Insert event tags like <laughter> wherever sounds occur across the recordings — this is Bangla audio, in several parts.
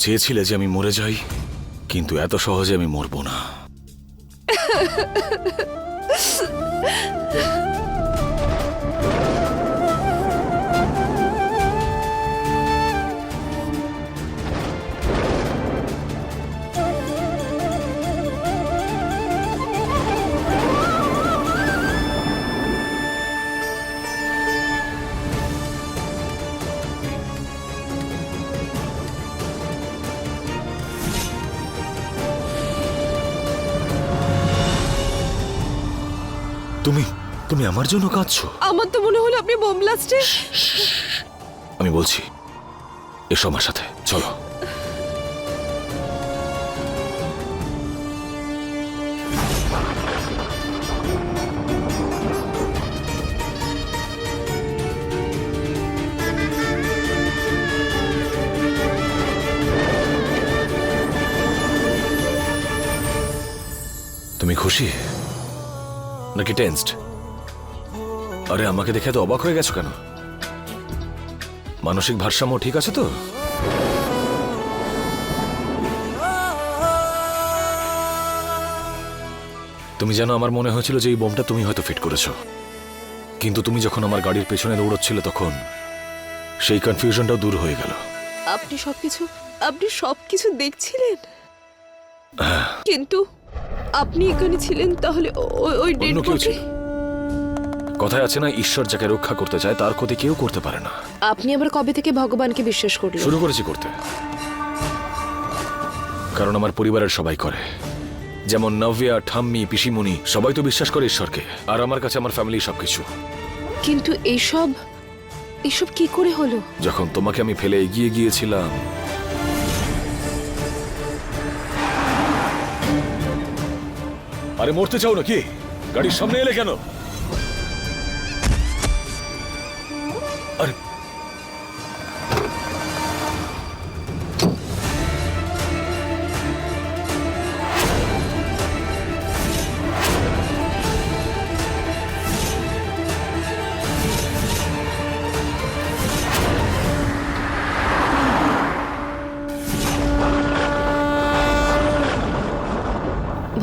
চেয়েছিলে যে আমি মরে যাই কিন্তু এত সহজে আমি মরবো না। <laughs> তুমি আমার জন্য কাঁদছো? আমার তো মনে হলো আপনি বোম ব্লাস্টে। আমি বলছি এসো আমার সাথে চলো। তুমি খুশি? নাকি টেন্সড? আরে আমাকে দেখে তো অবাক হয়ে গেছো কেন? মানসিক ভারসাম্য ঠিক আছে তো? তুমি জানো আমার মনে হয়েছিল যে এই বোমটা তুমি হয়তো ফিট করেছ। কিন্তু তুমি যখন আমার গাড়ির পেছনে দৌড়চ্ছিলে তখন সেই কনফিউশনটাও দূর হয়ে গেল। আপনি সবকিছু আপনি সবকিছু দেখছিলেন? কিন্তু আপনি এখানে ছিলেন তাহলে ওই- ওই ডেড ছিল। কথায় আছে না ঈশ্বর যাকে রক্ষা করতে চায় তার ক্ষতি কেউ করতে পারে না। আপনি আবার কবে থেকে ভগবানকে বিশ্বাস করলেন? শুরু করেছি করতে। কারণ আমার পরিবারের সবাই করে। যেমন নভিয়া ঠাম্মি পিসিমণি সবাই তো বিশ্বাস করে ঈশ্বরকে আর আমার কাছে আমার ফ্যামিলি সবকিছু। কিন্তু এইসব এসব কি করে হলো? যখন তোমাকে আমি ফেলে এগিয়ে গিয়েছিলাম আরে মরতে চাও নাকি? গাড়ির সামনে এলে কেন? আরে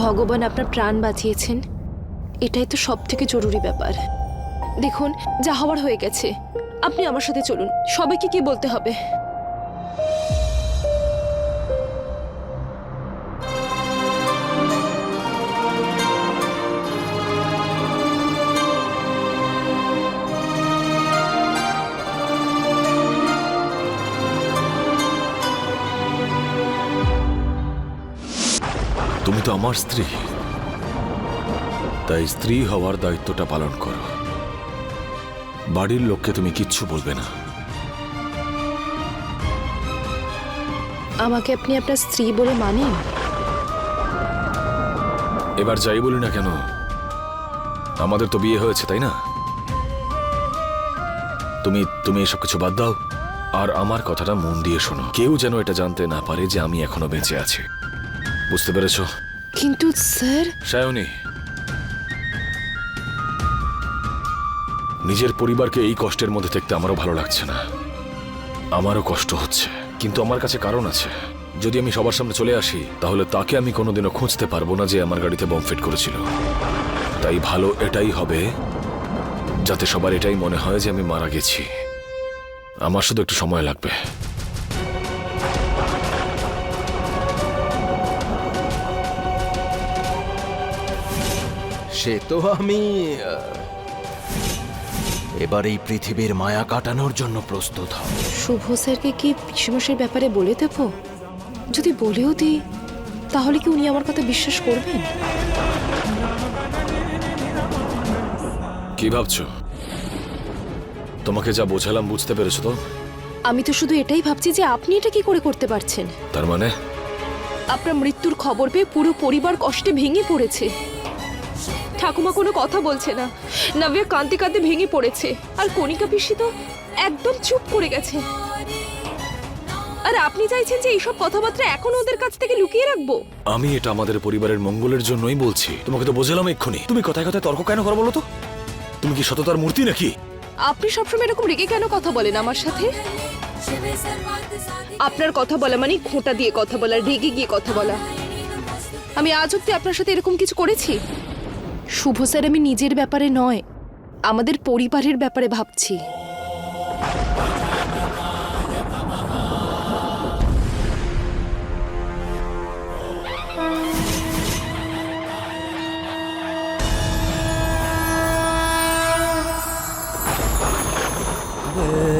ভগবান আপনার প্রাণ বাঁচিয়েছেন। এটাই তো সব থেকে জরুরি ব্যাপার। দেখুন, যা হওয়ার হয়ে গেছে। আপনি আমার সাথে চলুন। সবাইকে কি বলতে হবে? তুমি তো আমার স্ত্রী। তাই স্ত্রী হওয়ার দায়িত্বটা পালন করো। বাড়ির লোককে তুমি কিচ্ছু বলবে না। আমাকে আপনি আপনার স্ত্রী বলে মানেন? এবার যাই বলি না কেন আমাদের তো বিয়ে হয়েছে তাই না? তুমি তুমি এসব কিছু বাদ দাও আর আমার কথাটা মন দিয়ে শোনো। কেউ যেন এটা জানতে না পারে যে আমি এখনও বেঁচে আছি। বুঝতে পেরেছ? কিন্তু স্যার সায়নী নিজের পরিবারকে এই কষ্টের মধ্যে থাকতে আমারও ভালো লাগছে না। আমারও কষ্ট হচ্ছে, কিন্তু আমার কাছে কারণ আছে। যদি আমি সবার সামনে চলে আসি, তাহলে তাকে আমি কোনোদিনও খুঁজতে পারব না যে আমার গাড়িতে বম ফিট করেছিল। তাই ভালো এটাই হবে, যাতে সবার এটাই মনে হয় যে আমি মারা গেছি। আমার শুধু একটু সময় লাগবে। সে তো আমি এবার এই পৃথিবীর মায়া কাটানোর জন্য প্রস্তুত হও। শুভ স্যারকে কি পিসেমশের ব্যাপারে বলে দেব? যদি বলেও দিই তাহলে কি উনি আমার কথা বিশ্বাস করবেন? কি ভাবছ? তোমাকে যা বোঝালাম বুঝতে পেরেছ তো? আমি তো শুধু এটাই ভাবছি যে আপনি এটা কি করে করতে পারছেন? তার মানে? আপনার মৃত্যুর খবর পেয়ে পুরো পরিবার কষ্টে ভেঙে পড়েছে। ঠাকুমা কোনো কথা বলছে না। নব্যা কাঁদতে কাঁদতে ভেঙে পড়েছে। আর কণিকা পিসি তো একদম চুপ করে গেছে। আর আপনি চাইছেন যে এইসব কথাবার্তা এখন ওদের কাছ থেকে লুকিয়ে রাখব? আমি এটা আমাদের পরিবারের মঙ্গলের জন্যই বলছি। তোমাকে তো বোঝালাম এক্ষুনি। তুমি কথায় কথায় তর্ক কেন করো বলো তো? তুমি কি সততার মূর্তি নাকি? আপনি সবসময় এরকম রেগে কেন কথা বলেন আমার সাথে? আপনার কথা বলা মানে খোঁটা দিয়ে কথা বলা রেগে গিয়ে কথা বলা। আমি আজ অব্দি আপনার সাথে এরকম কিছু করেছি? শুভ স্যার আমি নিজের ব্যাপারে নয় আমাদের পরিবারের ব্যাপারে ভাবছি Yeah.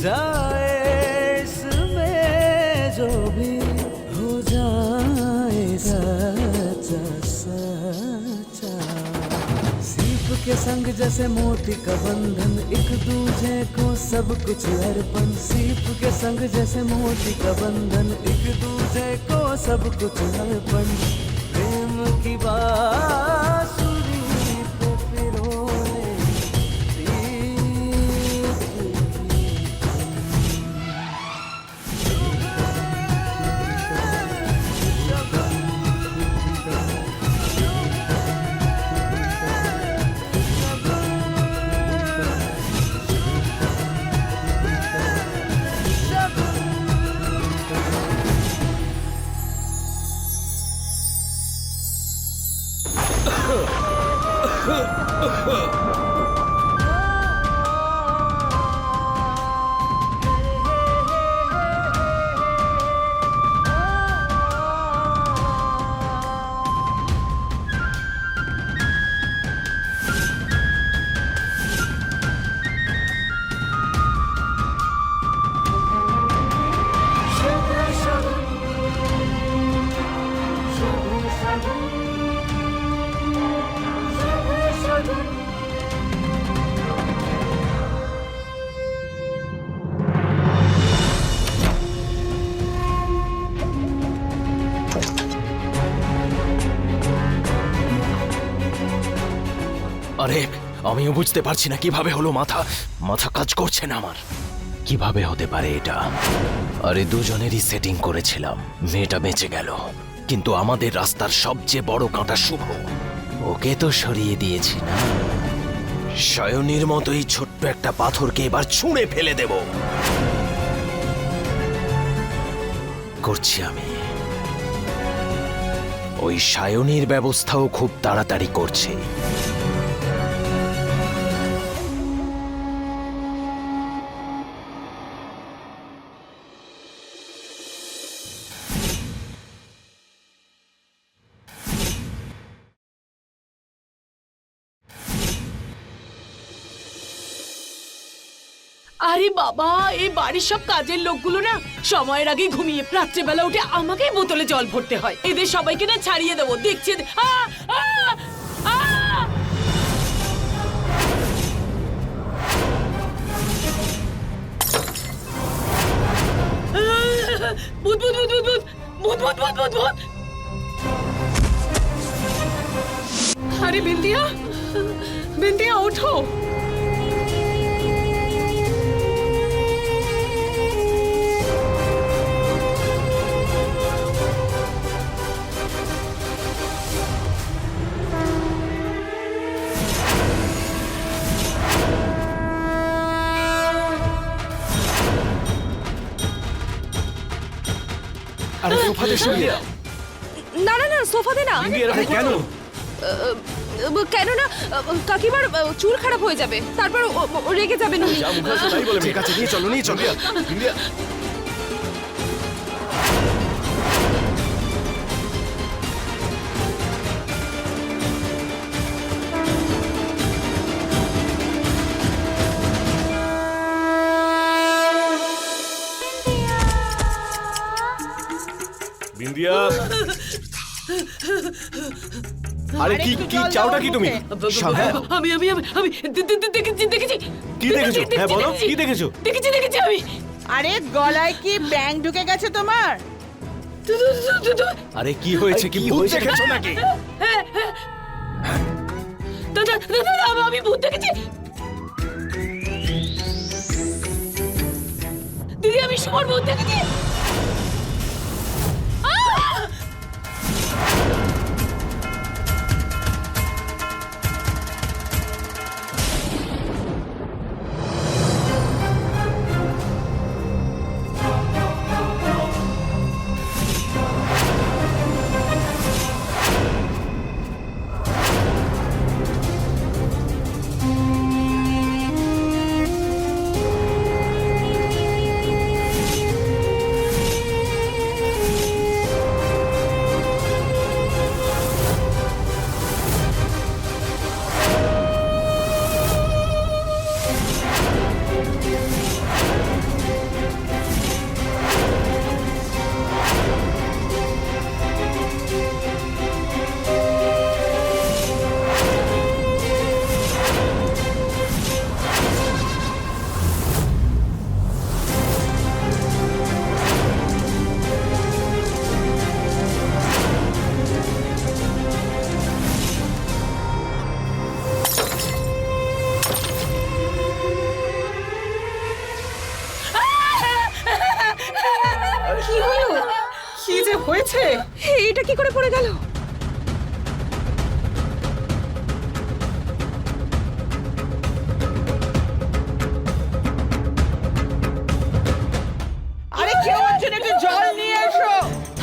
जाए इसमें जो भी हो जाए सच्चा सच्चा। सीप के संग जैसे मोती का बंधन, एक दूजे को सब कुछ अर्पण। सीप के संग जैसे मोती का बंधन, एक दूजे को सब कुछ अर्पण। प्रेम की बांसुरी আরে, আমিও বুঝতে পারছি না কীভাবে হলো মাথা। মাথা কাজ করছে না আমার। কীভাবে হতে পারে এটা? আরে, দুজনেরই সেটিং করেছিলাম। মেয়েটা বেঁচে গেল। কিন্তু আমাদের রাস্তার সবচেয়ে বড় কাঁটা শুভ। ওকে তো সরিয়ে দিয়েছি না। সায়নির মতোই ছোট্ট একটা পাথরকে এবার ছুঁড়ে ফেলে দেব। করছি আমি। ওই সায়নির ব্যবস্থাও খুব তাড়াতাড়ি করছে। আরে বাবা, এই বাড়ির সব কাজের লোকগুলো না সময়ের আগে ঘুমিয়ে রাত্রেবেলা উঠে আমাকেই বোতলে জল ভরতে হয়। এদের সবাইকে না ছাড়িয়ে দেবো। দেখছি আরে বিন্দিয়া বিন্দিয়া ওঠো। না না না সোফাতে না। কেন? কেন না কাকিমার চুল খারাপ হয়ে যাবে। তারপর রেগে যাবেন উনি ঠিক আছে নিয়ে চলো নিয়ে চলো। আরে কি কি চাওটা কি তুমি? হ্যাঁ, আমি আমি আমি দেখেছি দেখেছি। কি দেখেছ? হ্যাঁ, বলো, কি দেখেছ? দেখেছি দেখেছি আমি। আরে গলায় কি ব্যাং ঢুকে গেছে তোমার? আরে কি হয়েছে? কি ভূত হয়েছে? দেখেছ নাকি? দাদা দাদা দাদা, আমি ভূত দেখেছি। দিদি আমি শুভর ভূত দেখেছি।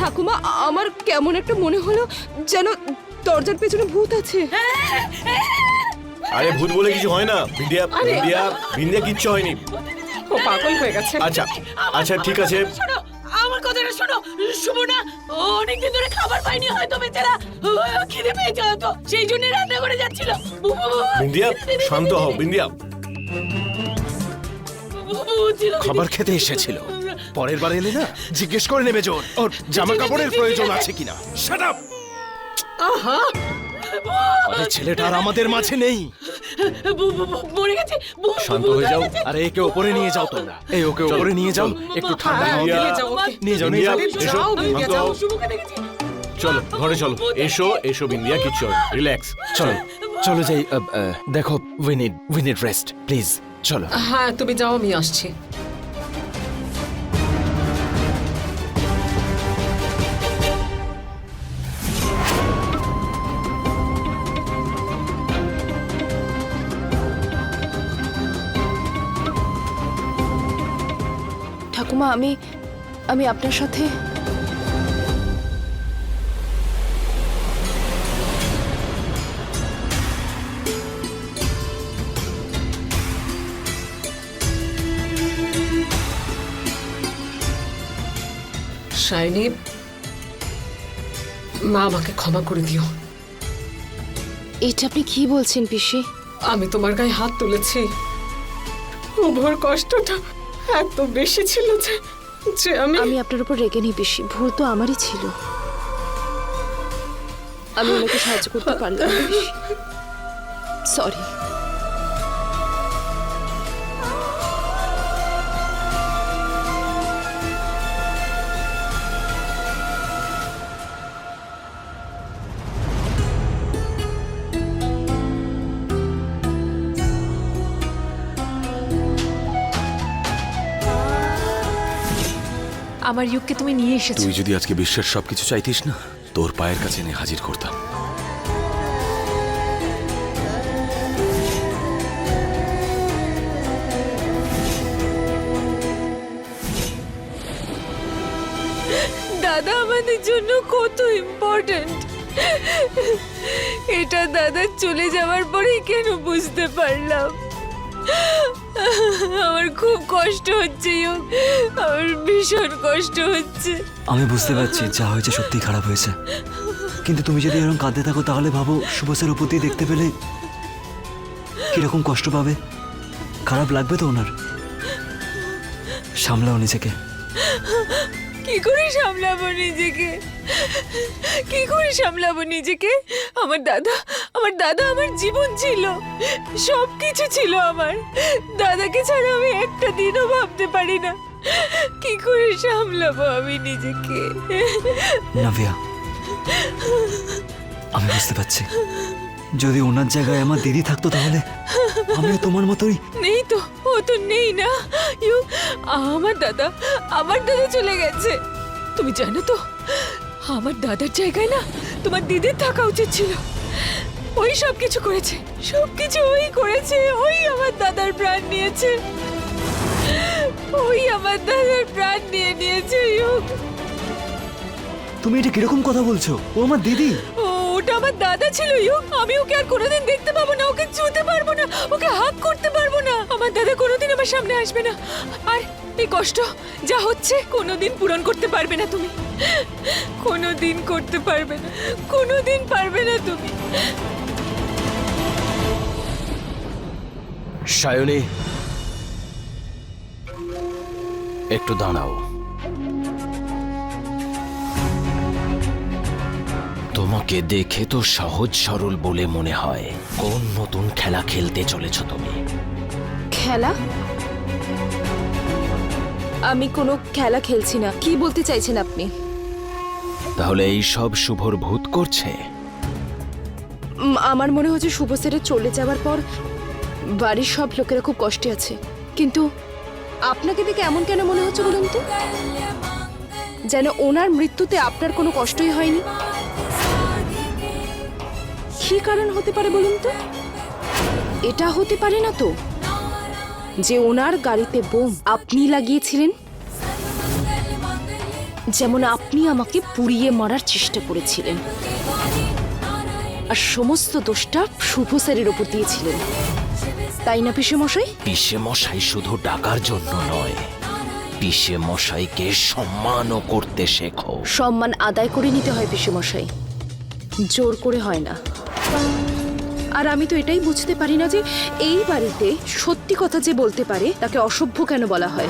ঠাকুমা আমার কেমন একটা মনে হলো যেন দরজার পেছনে ভূত আছে। আরে ভূত বলে কিছু হয় না। বিন্দিয়া বিন্দিয়া বিন্দিয়া কিচ্ছু হয়নি। ও পাগল হয়ে গেছে। আচ্ছা আচ্ছা ঠিক আছে। শোনো আমার কথাটা শোনো। শুভ না ও অনেকদিন ধরে খাবার পাইনি হয়তো বেচারা ও, খিদে পেয়েছে হয়তো সেই জন্য রান্না করে যাচ্ছিল। বিন্দিয়া শান্ত হও বিন্দিয়া। খাবার খেতে এসেছিল। পরের বার এলে না জিজ্ঞেস করে নেবে জোর। ওর জামা কাপড়ের প্রয়োজন আছে কিনা? শাট আপ আরে ছেলেটা আর আমাদের মাঝে নেই। মরে গেছে। শান্ত হয়ে যাও। আরে একে ওপরে নিয়ে যাও তোমরা। এই ওকে ওপরে নিয়ে যাও। একটু ঠান্ডা বিন্দিয়া, দিলে যাও নিয়ে যাও নিয়ে যাও। চলো ঘরে চলো। এসো এসো বিন্দিয়া কিচ্ছু রিল্যাক্স চলো চলো। যাই আহ, আহ, দেখো we need we need rest please চলো। হ্যাঁ তুমি যাও আমি আসছি। ঠাকুমা আমি আমি আপনার সাথে শাইনি মা আমাকে ক্ষমা করে দিও। এটা আপনি কি বলছেন পিসি? আমি তোমার গায়ে হাত তুলেছি। উভর কষ্টটা এত বেশি ছিল যে যে আমি আমি আপনার উপর রেগে নেই বেশি ভুল তো আমারই ছিল। আমি ওনাকে সাহায্য করতে পারলাম সরি আমার ইউককে তুমি নিয়ে এসেছ। তুই যদি আজকে বিশ্বের সবকিছু চাইতিস না তোর পায়ের কাছে এনে হাজির করতাম। দাদা আমাদের জন্য কত ইম্পর্ট্যান্ট এটা দাদা চলে যাওয়ার পরেই কেন বুঝতে পারলাম? খুব কষ্ট হচ্ছে ইয়ং। আমার ভীষণ কষ্ট হচ্ছে। আমি বুঝতে পারছি যা হয়েছে সত্যিই খারাপ হয়েছে। কিন্তু তুমি যদি এরকম কাঁদতে থাকো তাহলে ভাবো শুভসের উপর দিয়ে দেখতে পেলে কীরকম কষ্ট পাবে। খারাপ লাগবে তো ওনার। সামলাও নিজেকে। কি করে সামলাবো নিজেকে? কি করে সামলাবো নিজেকে? আমার দাদা আমার দাদা আমার জীবন ছিল। সব কিছু ছিল আমার। দাদাকে ছাড়া আমি একটা দিনও ভাবতে পারি না। কি করে সামলাবো আমি নিজেকে? নাভিয়া আমি বুঝতে পারছি। যদি ওনার জায়গায় আমার দিদি থাকতো তাহলে আমিও তোমার মতোই নেই তো ও তো নেই না। ইউ আমার দাদা আমার দাদা চলে গেছে। তুমি জানো তো আমার দাদার জায়গায় না তোমার দিদির থাকা উচিত ছিল। ওই সব কিছু করেছে। সব কিছু ওই করেছে ওই আমার দাদার প্রাণ নিয়েছে। ওই আমার দাদার প্রাণ নিয়ে নিয়েছে ইউ। তুমি এটা কীরকম কথা বলছো? ও আমার দিদি। ও, ওটা আমার দাদা ছিল ইউ। আমি ওকে আর কোনোদিন দেখতে পাবো না ওকে ছুঁতে পারব না ওকে হাক করতে পারব না। আমার দাদা কোনোদিন আমার সামনে আসবে না। আর এই কষ্ট যা হচ্ছে কোনোদিন পূরণ করতে পারবে না তুমি। কোনোদিন করতে পারবে না। কোনোদিন পারবে না তুমি। সায়নী একটু দাঁড়াও। তোমাকে দেখে তো সহজ সরল বলে মনে হয়। কোন নতুন খেলা খেলতে চলেছ তুমি? খেলা? আমি কোনো খেলা খেলছি না। কি বলতে চাইছেন আপনি? তাহলে এই সব শুভর ভূত করছে? আমার মনে হচ্ছে শুভ সেরে চলে যাওয়ার পর বাড়ির সব লোকেরা খুব কষ্টে আছে। কিন্তু আপনাকে দেখে এমন কেন মনে হচ্ছে বলুন তো? যেন ওনার মৃত্যুতে আপনার কোনো কষ্টই হয়নি। কি কারণ হতে পারে বলুন তো? এটা হতে পারে না তো? যে ওনার গাড়িতে বোম আপনি লাগিয়েছিলেন? যেমন আপনি আমাকে পুড়িয়ে মারার চেষ্টা করেছিলেন। আর সমস্ত দোষটা শুভ স্যারের ওপর দিয়েছিলেন। তাই না পিসে মশাই? পিসে মশাই শুধু ডাকার জন্য নয়। পিসে মশাইকে সম্মানও করতে শেখো। সম্মান আদায় করে নিতে হয় পিসে মশাই। জোর করে হয় না। আর আমি তো এটাই বুঝতে পারি না যে এই বাড়িতে সত্যি কথা যে বলতে পারে তাকে অসভ্য কেন বলা হয়?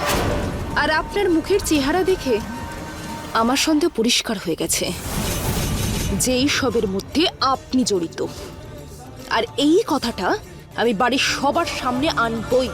আর আপনার মুখের চেহারা দেখে আমার সন্দেহ পরিষ্কার হয়ে গেছে যেই সবের মধ্যে আপনি জড়িত। আর এই কথাটা আমি বাড়ির সবার সামনে আনবই।